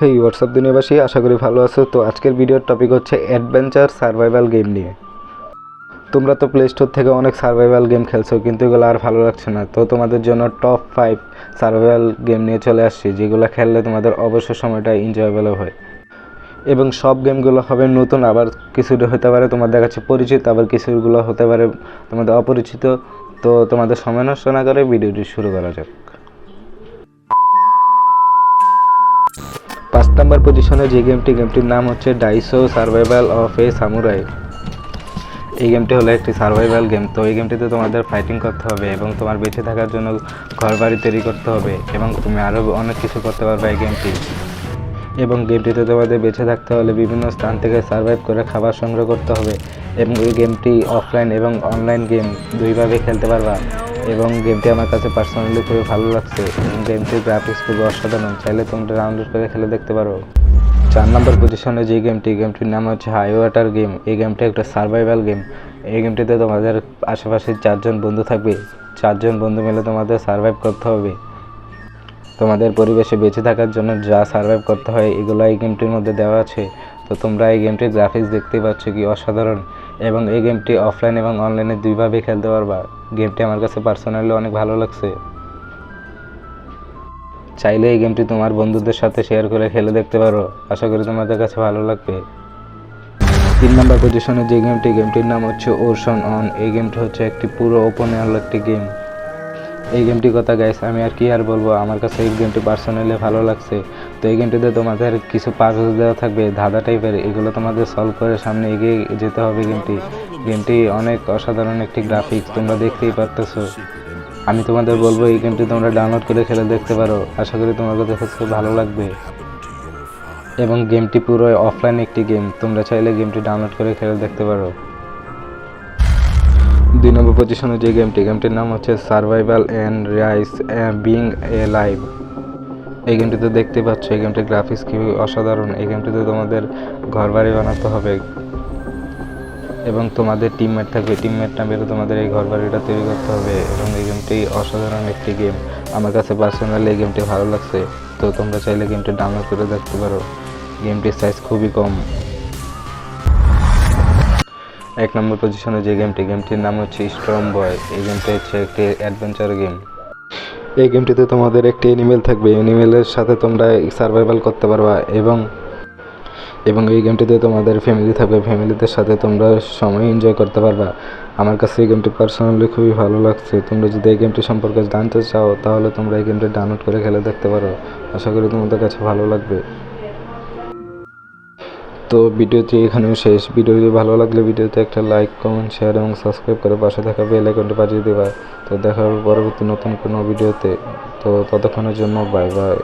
হেই WhatsApp দুনিয়াবাসী? আশা করি ভালো আছো। তো আজকের ভিডিওর টপিক হচ্ছে অ্যাডভেঞ্চার সার্ভাইভাল গেম নিয়ে। তোমরা তো প্লে স্টোর থেকে অনেক সার্ভাইভাল গেম খেলছো, কিন্তু এগুলো আর ভালো লাগছে না। তো তোমাদের জন্য টপ ফাইভ সার্ভাইভাল গেম নিয়ে চলে আসছি, যেগুলো খেললে তোমাদের অবসর সময়টা এনজয়েবল হয়। এবং সব গেমগুলো হবে নতুন, আবার কিছুটা হতে পারে তোমাদের কাছে পরিচিত, আবার কিছুগুলো হতে পারে তোমাদের অপরিচিত। তো তোমাদের সময় নষ্ট না করে ভিডিওটি শুরু করা যাক। নাম্বার পজিশনে যে গেমটি গেমটির নাম হচ্ছে Daiso survival of a samurai এই গেমটি হলো একটি সার্ভাইভাল গেম তো এই গেমটিতে তোমাদের ফাইটিং করতে হবে এবং তোমার বেঁচে থাকার জন্য ঘর বাড়ি তৈরি করতে হবে এবং তুমি আরও অনেক কিছু করতে পারবে এই গেমটি এবং গেমটিতে তোমাদের বেঁচে থাকতে হলে বিভিন্ন স্থান থেকে সার্ভাইভ করে খাবার সংগ্রহ করতে হবে এবং এই গেমটি অফলাইন এবং অনলাইন গেম দুইভাবে খেলতে পারবা। এবং গেমটি আমার কাছে পার্সোনালি খুবই ভালো লাগছে। গেমটির গ্রাফিক্স খুবই অসাধারণ। চাইলে তোমরা ডাউনলোড করে খেলে দেখতে পারো। চার নম্বর পজিশনে যে গেমটি গেমটির নাম হচ্ছে হাই ওয়াটার গেম এই গেমটি একটা সার্ভাইভাল গেম এই গেমটিতে তোমাদের আশেপাশে চারজন বন্ধু থাকবে। চারজন বন্ধু মিলে তোমাদের সার্ভাইভ করতে হবে। তোমাদের পরিবেশে বেঁচে থাকার জন্য যা সার্ভাইভ করতে হয়, এগুলো এই গেমটির মধ্যে দেওয়া আছে। তো তোমরা এই গেমটির গ্রাফিক্স দেখতেই পাচ্ছ কি অসাধারণ। এবং এই গেমটি অফলাইন এবং অনলাইনে দুইভাবে খেলতে পারবা। গেমটি আমার কাছে পার্সোনালি অনেক ভালো লাগছে। চাইলে এই গেমটি তোমার বন্ধুদের সাথে শেয়ার করে খেলে দেখতে পারো। আশা করি তোমাদের কাছে ভালো লাগবে। তিন নম্বর পজিশনে যে গেমটি, গেমটির নাম হচ্ছে ওরশন অন এই গেমটি হচ্ছে একটি পুরো ওপেন ওয়ার্ল্ড একটি গেম এই গেমটির কথা গাইস আমি আর কি আর বলব? আমার কাছে এই গেমটি পার্সোনালি ভালো লাগছে। তো এই গেমটিতে তোমাদের কিছু পাজল দেওয়া থাকবে, ধাঁধা টাইপের এগুলো তোমাদের সলভ করে সামনে এগিয়ে যেতে হবে গেমটি গেমটি অনেক অসাধারণ একটি গ্রাফিক্স তোমরা দেখতেই পারতেছো। আমি তোমাদের বলব, এই গেমটি তোমরা ডাউনলোড করে খেলে দেখতে পারো। আশা করি তোমার কাছে ভালো লাগবে। এবং গেমটি পুরো অফলাইন একটি গেম তোমরা চাইলে গেমটি ডাউনলোড করে খেলে দেখতে পারো। দুই নম্বর পজিশনে যে গেমটি গেমটির নাম হচ্ছে survival and rise being alive এই গেমটিতে দেখতে পাচ্ছ, এই গেমটির গ্রাফিক্স খুবই অসাধারণ। এই গেমটিতে তোমাদের ঘর বাড়ি বানাতে হবে এবং তোমাদের টিমমেট থাকবে। টিমমেট না বেরো তোমাদের এই ঘর বাড়িটা তৈরি করতে হবে এবং এই গেমটি অসাধারণ একটি গেম আমার কাছে পার্সোনালি এই গেমটি ভালো লাগছে। তো তোমরা চাইলে গেমটি ডাউনলোড করে দেখতে পারো। গেমটির সাইজ খুবই কম। এক নম্বর পজিশনে যে গেমটি গেমটির নাম হচ্ছে স্ট্রং বয় এই গেমটি হচ্ছে একটি অ্যাডভেঞ্চার গেম এই গেমটিতে তোমাদের একটি অ্যানিমেল থাকবে। অ্যানিমেলের সাথে তোমরা সার্ভাইভাল করতে পারবা এবং এবং এই গেমটিতে তোমাদের ফ্যামিলি থাকবে। ফ্যামিলিদের সাথে তোমরা সময় এনজয় করতে পারবা। আমার কাছে এই গেমটি পার্সোনালি খুবই ভালো লাগছে। তোমরা যদি এই গেমটি সম্পর্কে জানতে চাও, তাহলে তোমরা এই গেমটি ডাউনলোড করে খেলে দেখতে পারো। আশা করি তোমাদের কাছে ভালো লাগবে। তো ভিডিওটি এখানেও শেষ। ভিডিওটি ভালো লাগলে ভিডিওতে একটা লাইক কমেন্ট শেয়ার এবং সাবস্ক্রাইব করে পাশে থাকা বেল আইকনটি বাজিয়ে দেবা। তো দেখা হবে পরবর্তী নতুন কোনো ভিডিওতে। তো ততক্ষণের জন্য বাই বাই